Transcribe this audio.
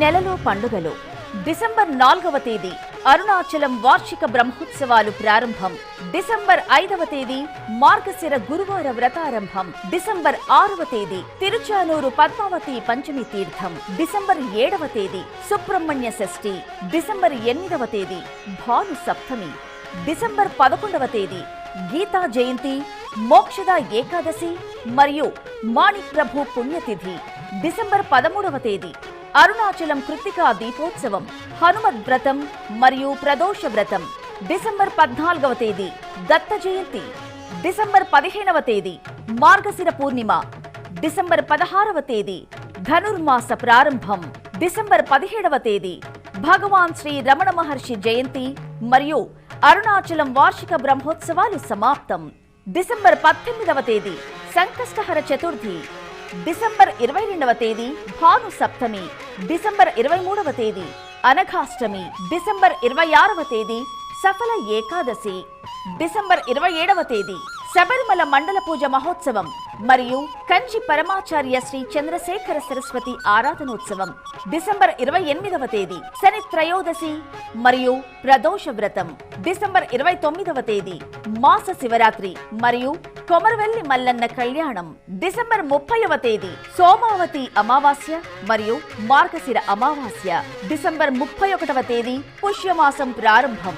నెలలో పండుగలు. డిసెంబర్ నాలుగవ తేదీ అరుణాచలం వార్షిక బ్రహ్మోత్సవాలు ప్రారంభం. డిసెంబర్ ఐదవ తేదీ మార్గశిర గురువార వ్రతారంభం. డిసెంబర్ ఆరవ తేదీ తిరుచానూరు పద్మావతి పంచమి తీర్థం. డిసెంబర్ ఏడవ తేదీ సుబ్రహ్మణ్య షష్ఠి. డిసెంబర్ ఎనిమిదవ తేదీ భాను సప్తమి. డిసెంబర్ పదకొండవ తేదీ గీతా జయంతి మోక్షద ఏకాదశి మరియు మాణిక్ ప్రభు పుణ్యతిథి. డిసెంబర్ పదమూడవ తేదీ అరుణాచలం కృతికా దీపోత్సవం హనుమద్ వ్రతం మరియు ప్రదోష వ్రతం. డిసెంబర్ పద్నాలుగవ తేదీ దత్త జయంతి. డిసెంబర్ పదిహేనవ తేదీ మార్గశిర పూర్ణిమ. డిసెంబర్ పదహారవ తేదీ ధనుర్మాస ప్రారంభం. డిసెంబర్ పదిహేడవ తేదీ భగవాన్ శ్రీ రమణ మహర్షి జయంతి మరియు అరుణాచలం వార్షిక బ్రహ్మోత్సవాలు సమాప్తం. డిసెంబర్ పద్దెనిమిదవ తేదీ సంకష్టహర చతుర్థి. డిసెంబర్ ఇరవై రెండవ తేదీ భాను సప్తమి. డిసెంబర్ ఇరవై మూడవ తేదీ అనఘాష్టమి డిసెంబర్ ఇరవై ఆరవ తేదీ సఫల ఏకాదశి. డిసెంబర్ ఇరవై ఏడవ తేదీ శబరిమల మండల పూజ మహోత్సవం మరియు కంచి పరమాచార్య శ్రీ చంద్రశేఖర సరస్వతి ఆరాధనోత్సవం. డిసెంబర్ ఇరవై ఎనిమిదవ తేదీ శని త్రయోదశి మరియు ప్రదోష వ్రతం డిసెంబర్ ఇరవై తొమ్మిదవ తేదీ మాస శివరాత్రి మరియు కొమరవెల్లి మల్లన్న కళ్యాణం డిసెంబర్ ముప్పైవ తేదీ సోమావతి అమావాస్య మరియు మార్గశిర అమావాస్య డిసెంబర్ ముప్పై ఒకటవ తేదీ పుష్యమాసం ప్రారంభం.